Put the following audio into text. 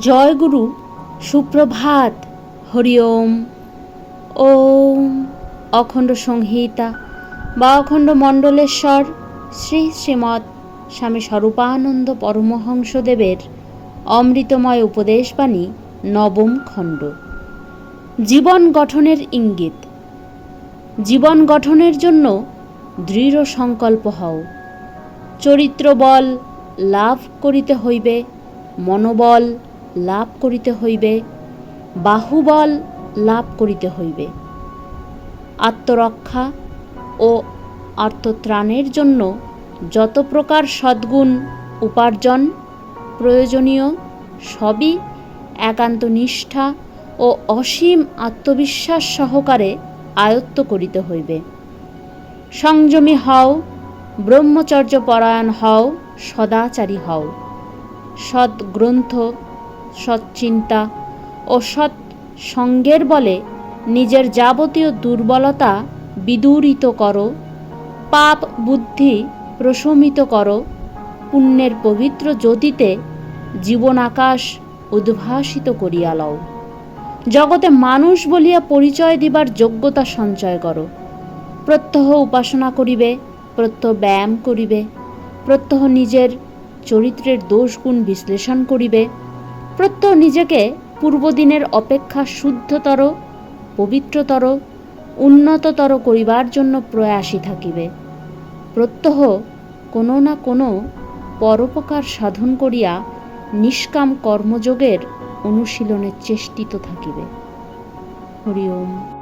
জয় গুরু সুপ্রভাত, হরি ওম। ওম অখণ্ড সংহিতা বা অখণ্ড মণ্ডলেশ্বর শ্রী শ্রীমৎ স্বামী স্বরূপানন্দ পরমহংসদেবের অমৃতময় উপদেশবাণী নবম খণ্ড। জীবন গঠনের ইঙ্গিত। জীবন গঠনের জন্য দৃঢ় সংকল্প হও। চরিত্র বল লাভ করিতে হইবে, মনোবল লাভ করিতে হইবে, বাহুবল লাভ করিতে হইবে। আত্মরক্ষা ও আত্মত্রাণের জন্য যত প্রকার সদ্গুণ, উপার্জন প্রয়োজনীয়, সবই একান্ত নিষ্ঠা ও অসীম আত্মবিশ্বাস সহকারে আয়ত্ত করিতে হইবে। সংযমী হও ব্রহ্মচর্য পরায়ণ হও, সদাচারী হও। সৎ সৎচিন্তা ও সৎ সঙ্গের বলে নিজের যাবতীয় দুর্বলতা বিদূরিত করো, পাপ বুদ্ধি প্রশমিত করো, পুণ্যের পবিত্র জ্যোতিতে জীবন আকাশ উদ্ভাসিত করিয়া লও। জগতে মানুষ বলিয়া পরিচয় দিবার যোগ্যতা সঞ্চয় করো। প্রত্যহ উপাসনা করিবে, প্রত্যহ ব্যায়াম করিবে, প্রত্যহ নিজের চরিত্রের দোষগুণ বিশ্লেষণ করিবে প্রত্যহ নিজেকে পূর্বদিনের অপেক্ষা শুদ্ধতর, পবিত্রতর, উন্নততর করিবার জন্য প্রয়াসী থাকিবে। প্রত্যহ কোনো না কোনো পরোপকার সাধন করিয়া নিষ্কাম কর্মযোগের অনুশীলনে চেষ্টিত থাকিবে। হরি ওম।